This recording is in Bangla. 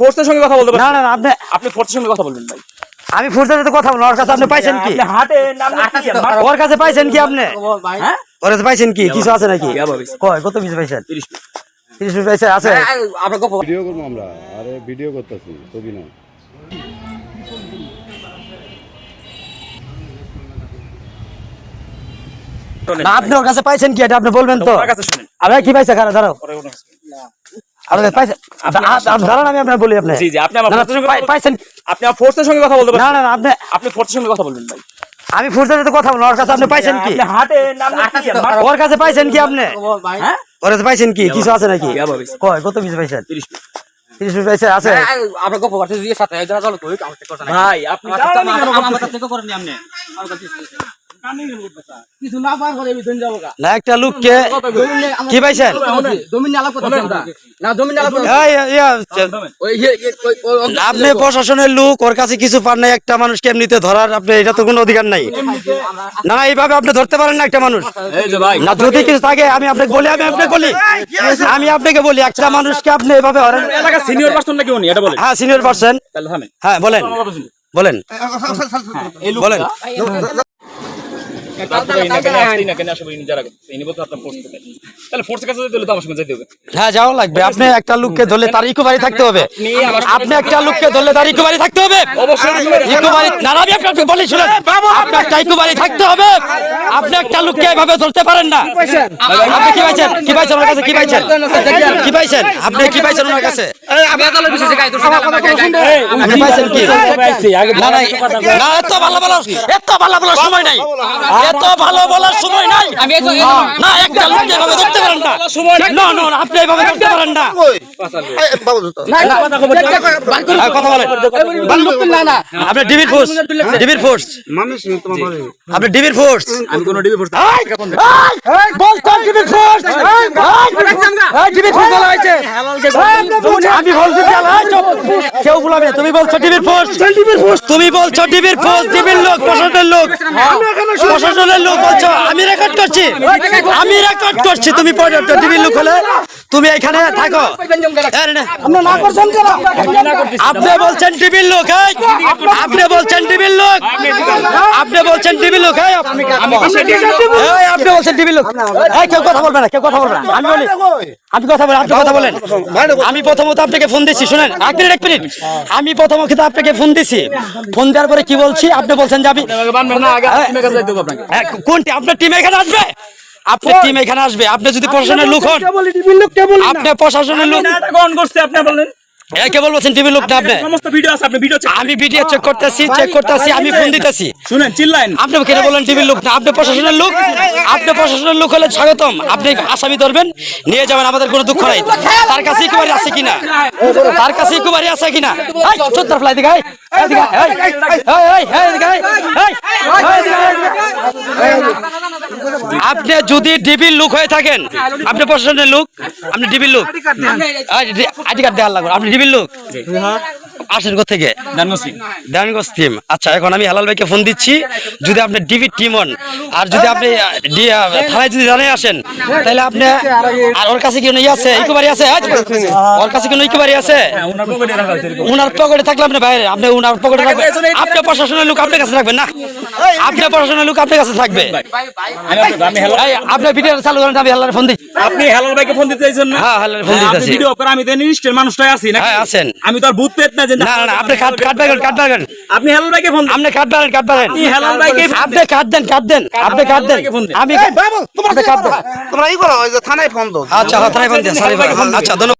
ফোর্সের সঙ্গে কথা বলতে না না না, আপনি আপনি ফোর্সের সঙ্গে কথা বলবেন ভাই। আমি ফুরসার সাথে কথা বলব ওর কাছে আপনি পাইছেন কি? আপনি নাম ওর কাছে পাইছেন কি আপনি? হ্যাঁ? ওর কাছে পাইছেন কি? কিছু আছে নাকি? কয় কত কিছু পাইছেন? 30 পিস। তিরিশ পিস পাইছে আছে? ভিডিও করব আমরা আরে ভিডিও করতেছি না। আপনি ওর কাছে পাইছেন কি? এটা আপনি বলবেন তো। ওনার কাছে শুনেন। আপনি কি পাইছে? খারাপ দাঁড়াও। ওনার পাইছেন আমি আপনার বলি আপনি। জি আপনি আমার পাইছেন। আপনি আমার ফোর্সের সঙ্গে কথা বলতে না না না, আপনি আপনি ফোর্সের সঙ্গে কথা বলবেন ভাই। আমি ফুরসার সাথে কথা বলব ওর কাছে আপনি পাইছেন কি? ওর কাছে পাইছেন কি আপনি? হ্যাঁ? ওর কাছে পাইছেন কি? কিছু আছে নাকি। কয় কত পিস পাইছেন? তিরিশ আছে? দিয়ে সাথে না ভাই আপনি আমার করতেছেন? করেন আপনি। কিছু না পার করে বিধন যাব গা। না একটা লোককে কি পাইছেন? আপনি প্রশাসনের লোক ওর কাছে কিছু পান নাই একটা মানুষকে এমনিতে ধরার আপনি এটা তো কোনো অধিকার নাই। না এইভাবে আপনি ধরতে পারেন না একটা মানুষ। এই যে না যদি কিছু থাকে আমি আপনাকে বলি আমি আপনাকে বলি। আমি আপনাকে বলি একটা মানুষকে আপনি এভাবে ধরেন সিনিয়র পার্সন নাকি উনি? এটা বলেন। হ্যাঁ সিনিয়র পার্সন হ্যাঁ বলেন। বলেন। বলেন। হ্যাঁ যাও লাগবে। আপনি একটা লোককে ধরলে তার ইকুবারি থাকতে হবে। আপনি একটা লোককে ধরলে তার ইকুবারি থাকতে হবে। ইকুবারি না না, আমি বলি শুনেন। আপনার একটা ইকুবারি থাকতে হবে। আপনি একটা লোককে এভাবে ধরতে পারেন না। আপনি কি পাইছেন? কি পাইছেন কাছে? কি পাইছেন? কি পাইছেন? আপনি কি পাইছেন ওনার কাছে? এত ভালো বলার এত ভালো বলার সময় নাই এত ভালো বলার সময় নাই না একটা লোককে এভাবে ধরতে পারেন না না না আপনি এভাবে ধরতে পারেন না হ্যাঁ, কথা বলেন না না আপনি ডিবির ফোর্স ডিবির ফোর্স আপনি ডিবির ফোর্স আমি কোনো ডিবি ফোর্স বলতো ডিবির ফোর্স ডিবির ফোর্স বলা হয়েছে বলছি। কেউ বলাবে তুমি বলছো বলছো ডিবির লোক প্রশাসনের লোক। প্রশাসনের লোক বলছো আমি রেকর্ড করছি। আমি রেকর্ড করছি। তুমি ডিবির লোক হলে তুমি এখানে থাকো। আপনি বলছেন টিভির লোক? আপনি বলছেন টিভির লোক। আপনি বলছেন টিভির লোক আপনি বলছেন টিভির লোক। কেউ কথা বলবে না কেউ কথা বলবে না। আমি বলি আমি কথা বলি আপনি কথা বলেন। আমি প্রথমত আপনাকে ফোন দিচ্ছি শুনেন এক মিনিট এক মিনিট আমি প্রথম প্রথমত আপনাকে ফোন দিচ্ছি ফোন দেওয়ার পরে কি বলছি? আপনি বলছেন যে আমি আপনাকে হ্যাঁ, কোনটি? আপনার টিম এখানে আসবে? আপনি টিম এখানে আসবে। আপনি যদি প্রশাসনের লোক হন আপনি প্রশাসনের লোক করছে আপনি বলেন। এ কেবল বলছেন না আপনি সমস্ত ভিডিও আছে আপনি ভিডিও আমি ভিডিও চেক করতেছি চেক করতেছি আমি ফোন দিতেছি শুনেন চিল্লাইন আপনি কেন বলেন টিভির লোক না আপনি প্রশাসনের লোক আপনি প্রশাসনের লোক হলে স্বাগতম আপনি আসামি ধরবেন নিয়ে যাবেন আমাদের কোনো দুঃখ নাই তার কাছে ইকুবারি আছে কিনা তার কাছে ইকুবারি আছে কিনা এই, চুত্তার ফ্লাই দিকে এই, এই, এই, এই, এই। আপনি যদি ডিবির লোক হয়ে থাকেন আপনি প্রশাসনের লোক আপনি ডিবির লোক আইডি কার্ড দেওয়ার লাগবে আপনি ডিবির লোক আসেন থেকে টিম আচ্ছা এখন আমি হালাল ভাইকে ফোন দিচ্ছি যদি আপনি ডিবি টিম হন আর যদি আপনি থানায় যদি জানাই আসেন তাহলে আপনি আর ওর কাছে কি ইয়ে আছে ইকুবারি আছে ওর কাছে কোনো ইকুবারি আছে। উনার পকেটে থাকলে আপনি বাইরে আপনি উনার পকেটে রাখবেন আপনি প্রশাসনের লোক আপনার কাছে রাখবেন না আপনি প্রশাসনের লোক আপনার কাছে থাকবে আমি আপনাকে- আমি hello- এই, আপনি ভিডিও চালু করেন আমি হালার ফোন দিই আপনি হেলাল ভাইকে ফোন দিতে চাইছেন না? হ্যাঁ, হেলাল ফোন দিতে চাইছি। ভিডিও করে আমি তো নিশ্চয় মানুষটাই আছি না হ্যাঁ, আছেন। আমি তো আর ভূত পেত না যে না না আপনি কাট কাট বাগেন কাট আপনি হেলাল ভাইকে ফোন আপনি কাট বাগেন কাট বাগেন আপনি হেলাল ভাইকে আপনি কাট দেন কাট দেন। আপনি কাট দেন। আমি বাবু আপনি কাট দাও তোমরা ই করো ওই যে থানায় ফোন দাও। আচ্ছা থানায় ফোন দিয়ে আচ্ছা ধন্যবাদ।